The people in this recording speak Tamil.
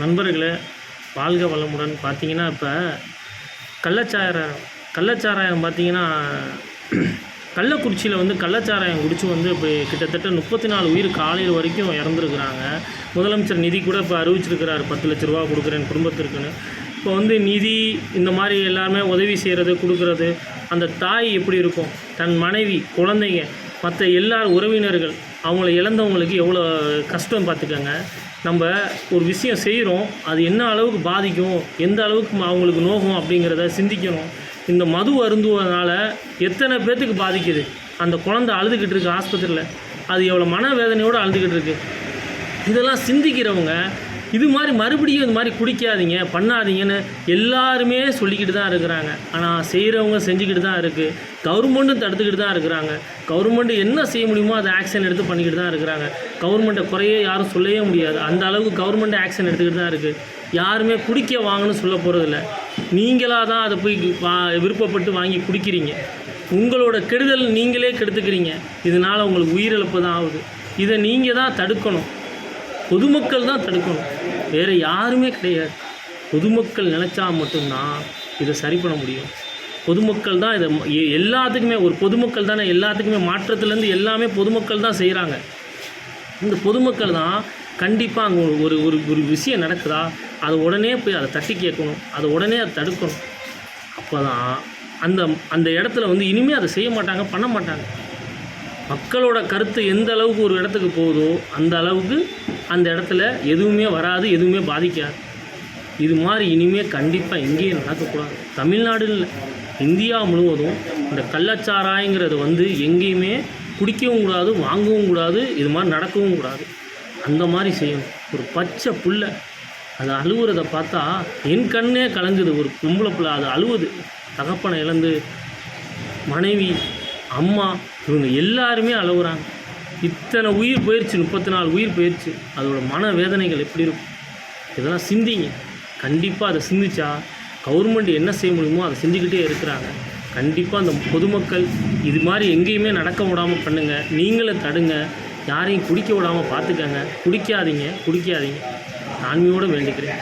நண்பர்களே வாழ்க வளமுடன். பார்த்தீங்கன்னா இப்போ கள்ளச்சாராயம் கள்ளச்சாராயம் பார்த்தீங்கன்னா கள்ளக்குறிச்சியில் வந்து கள்ளச்சாராயம் குடித்து வந்து இப்போ கிட்டத்தட்ட முப்பத்தி நாலு உயிர் காலையில் வரைக்கும் இறந்துருக்குறாங்க. முதலமைச்சர் நிதி கூட இப்போ அறிவிச்சிருக்கிறார். பத்து லட்ச ரூபா கொடுக்குறேன் குடும்பத்திற்குன்னு. இப்போ வந்து நிதி இந்த மாதிரி எல்லாருமே உதவி செய்கிறது கொடுக்குறது அந்த தாய் எப்படி இருக்கும்? தன் மனைவி குழந்தைங்க மற்ற எல்லா உறவினர்கள் அவங்கள இழந்தவங்களுக்கு எவ்வளோ கஷ்டம் பார்த்துக்கோங்க. நம்ம ஒரு விஷயம் செய்கிறோம் அது என்ன அளவுக்கு பாதிக்கும் எந்த அளவுக்கு அவங்களுக்கு நோகும் அப்படிங்கிறத சிந்திக்கணும். இந்த மது அருந்துவதனால எத்தனை பேர்த்துக்கு பாதிக்குது? அந்த குழந்தை அழுதுகிட்டு இருக்கு ஆஸ்பத்திரியில். அது எவ்வளோ மனவேதனையோடு அழுதுகிட்டு இருக்கு. இதெல்லாம் சிந்திக்கிறவங்க இது மாதிரி மறுபடியும் இது மாதிரி குடிக்காதீங்க பண்ணாதீங்கன்னு எல்லாருமே சொல்லிக்கிட்டு தான் இருக்கிறாங்க. ஆனால் செய்கிறவங்க செஞ்சுக்கிட்டு தான் இருக்குது கவர்மெண்ட்டும் தடுத்துக்கிட்டு தான் இருக்கிறாங்க. கவர்மெண்ட்டு என்ன செய்ய முடியுமோ அதை ஆக்ஷன் எடுத்து பண்ணிக்கிட்டு தான் இருக்கிறாங்க. கவர்மெண்ட்டை குறையே யாரும் சொல்லவே முடியாது. அந்த அளவுக்கு கவர்மெண்ட் ஆக்ஷன் எடுத்துக்கிட்டு தான் இருக்குது யாருமே குடிக்க வாங்கன்னு சொல்ல போகிறதில்ல நீங்களாக தான் அதை போய் வா விருப்பப்பட்டு வாங்கி குடிக்கிறீங்க. உங்களோட கெடுதல் நீங்களே கெடுத்துக்கிறீங்க. இதனால் உங்களுக்கு உயிரிழப்பு தான் ஆகுது. இதை நீங்கள் தான் தடுக்கணும். பொதுமக்கள் தான் தடுக்கணும். வேறு யாருமே கிடையாது. பொதுமக்கள் நினச்சா மட்டும்தான் இதை சரி பண்ண முடியும். பொதுமக்கள் தான் இதை ம- எ- எல்லாத்துக்குமே ஒரு பொதுமக்கள் தானே எல்லாத்துக்குமே மாற்றத்துலேருந்து எல்லாமே பொதுமக்கள் தான் செய்கிறாங்க இந்த பொதுமக்கள் தான் கண்டிப்பாக அங்கே ஒரு ஒரு ஒரு விஷயம் நடக்குதா அதை உடனே போய் அதை தட்டி கேட்கணும் அதை உடனே அதை தடுக்கணும். அப்போ தான் அந்த அந்த இடத்துல வந்து இனிமேல் அதை செய்ய மாட்டாங்க பண்ண மாட்டாங்க. மக்களோட கருத்து எந்த அளவுக்கு ஒரு இடத்துக்கு போகுதோ அந்த அளவுக்கு அந்த இடத்துல எதுவுமே வராது எதுவுமே பாதிக்காது. இது மாதிரி இனிமேல் கண்டிப்பாக எங்கேயும் நடக்கக்கூடாது. தமிழ்நாடு இல்லை இந்தியா முழுவதும் இந்த கள்ளச்சாராயங்கிறது வந்து எங்கேயுமே குடிக்கவும் கூடாது வாங்கவும் கூடாது இது மாதிரி நடக்கவும் கூடாது. அந்த மாதிரி செய்யணும். ஒரு பச்சை புல்ல அது அழுவுறத பார்த்தா என் கண்ணே கலங்குது. ஒரு பொம்பளை புள்ள அது அழுவுது. தகப்பனை இழந்து மனைவி அம்மா இவங்க எல்லாருமே அழுகுறாங்க. இத்தனை உயிர் போயிடுச்சு முப்பத்தி நாலு உயிர் போயிடுச்சு அதோட மன வேதனைகள் எப்படி இருக்கும்? இதெல்லாம் சிந்திங்க. கண்டிப்பாக அதை சிந்திச்சா கவர்மெண்ட் என்ன செய்ய முடியுமோ அதை செஞ்சுக்கிட்டே இருக்கிறாங்க. கண்டிப்பாக அந்த பொதுமக்கள் இது மாதிரி எங்கேயுமே நடக்க விடாமல் பண்ணுங்கள் நீங்களும் தடுங்க. யாரையும் குடிக்க விடாமல் பார்த்துக்கங்க. குடிக்காதீங்க குடிக்காதீங்க. ஆண்மையோடு வேண்டிக்கிறேன்.